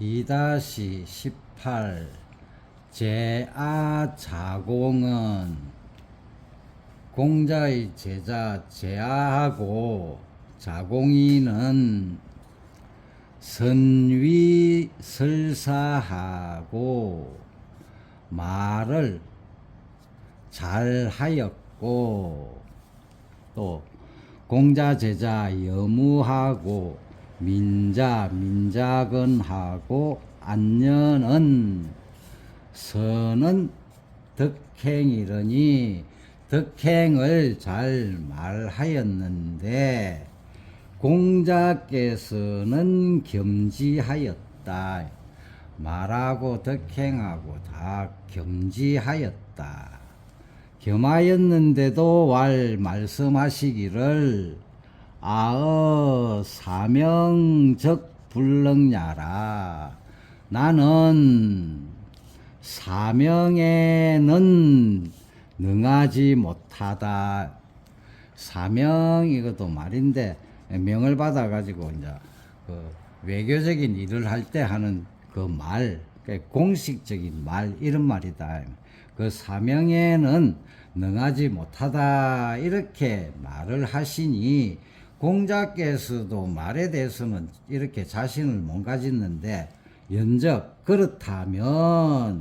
2-18 제아 자공은 공자의 제자 제아하고 자공이는 선위 설사하고 말을 잘하였고 또 공자 제자 여무하고 민자 민자건하고 안년은 선은 덕행이러니 덕행을 잘 말하였는데 공자께서는 겸지하였다. 말하고 덕행하고 다 겸지하였다. 겸하였는데도 왈 말씀하시기를 아어 사명적 불능냐라. 나는 사명에는 능하지 못하다. 사명 이것도 말인데 명을 받아 가지고 이제 그 외교적인 일을 할 때 하는 그 말, 그 공식적인 말 이런 말이다. 그 사명에는 능하지 못하다 이렇게 말을 하시니 공자께서도 말에 대해서는 이렇게 자신을 못 가졌는데 연적 그렇다면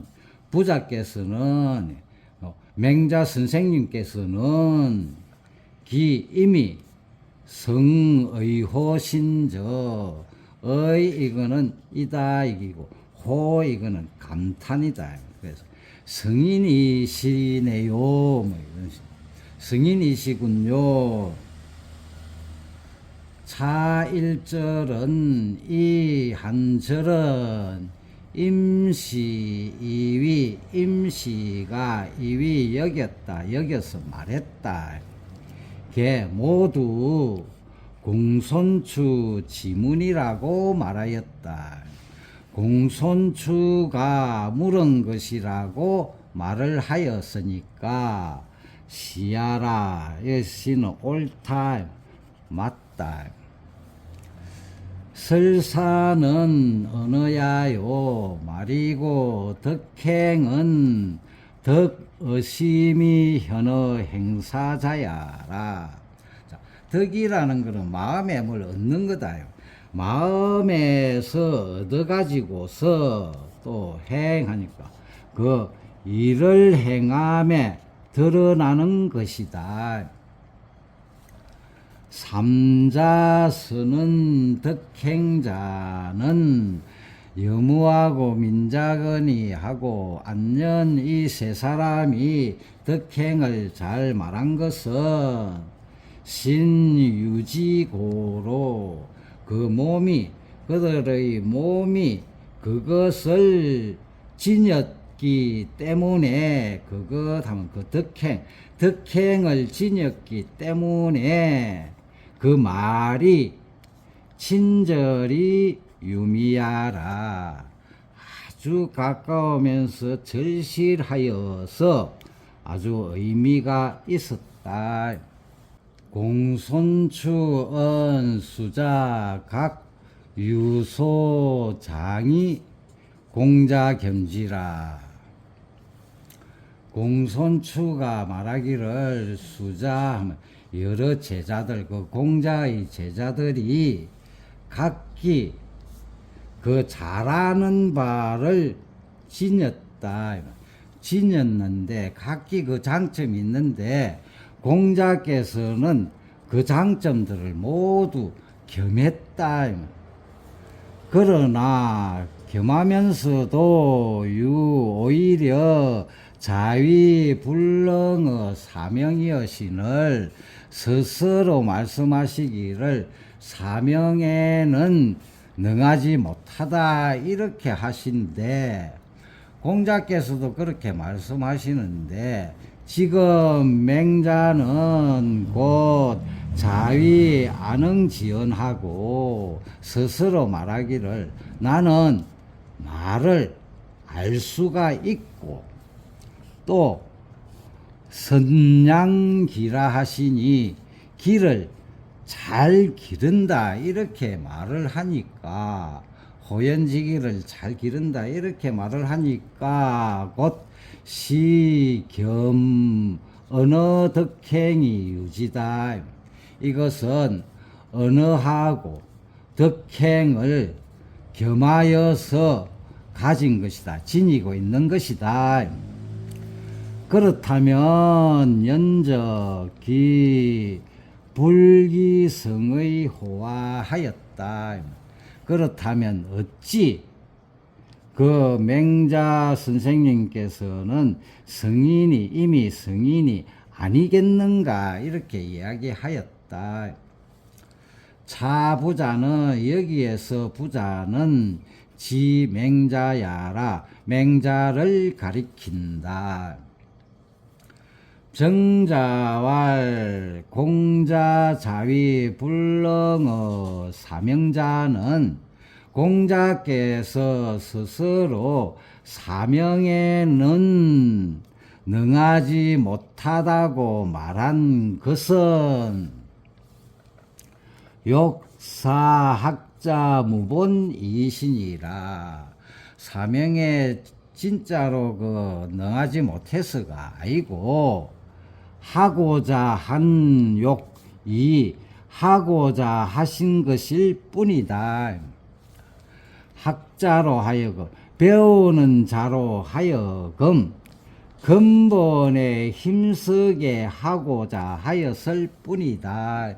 부자께서는 어, 맹자 선생님께서는 기 이미 성의호신저 의 이거는 이다 이기고 호 이거는 감탄이다. 그래서 성인이시네요. 뭐 이런 식 성인이시군요 차일절은 이 한절은 임시 이위 임시가 이위 여겼다 여겨서 말했다 개 모두 공손추 지문이라고 말하였다. 공손추가 물은 것이라고 말을 하였으니까 시야라 여시는 옳다 맞다. 설사는 언어야요 말이고 덕행은 덕의심이 현어 행사자야라. 자, 덕이라는 것은 마음에 뭘 얻는 거다요. 마음에서 얻어가지고서 또 행하니까 그 일을 행함에 드러나는 것이다. 삼자스는 덕행자는 여무하고 민자건이 하고 안년 이 세 사람이 덕행을 잘 말한 것은 신유지고로 그 몸이 그들의 몸이 그것을 지녔기 때문에 그것 하면 그 덕행 덕행을 지녔기 때문에 그 말이 친절히 유미하라 아주 가까우면서 절실하여서 아주 의미가 있었다. 공손추은 수자 각 유소장이 공자 겸지라. 공손추가 말하기를 수자 하면 여러 제자들 그 공자의 제자들이 각기 그 잘하는 바를 지녔다. 지녔는데 각기 그 장점이 있는데 공자께서는 그 장점들을 모두 겸했다. 그러나 겸하면서도 유 오히려 자위 불능의 사명이여 신을 스스로 말씀하시기를 사명에는 능하지 못하다 이렇게 하신데 공자께서도 그렇게 말씀하시는데 지금 맹자는 곧 자위 안응지연하고 스스로 말하기를 나는 말을 알 수가 있고 또 선양기라 하시니 길을 잘 기른다 이렇게 말을 하니까 호연지기를 잘 기른다 이렇게 말을 하니까 곧 시겸 언어 덕행이 유지다. 이것은 언어하고 덕행을 겸하여서 가진 것이다. 지니고 있는 것이다 그렇다면 연적기 불기성의 호화하였다. 그렇다면 어찌 그 맹자 선생님께서는 성인이 이미 성인이 아니겠는가 이렇게 이야기하였다. 차부자는 여기에서 부자는 지 맹자야라 맹자를 가리킨다. 정자왈 공자 자위 불렁어 사명자는 공자께서 스스로 사명에는 능하지 못하다고 말한 것은 욕사학자 무본 이신이라. 사명에 진짜로 그 능하지 못해서가 아니고 하고자 한 욕이 하고자 하신 것일 뿐이다. 학자로 하여금 배우는 자로 하여금 근본에 힘쓰게 하고자 하였을 뿐이다.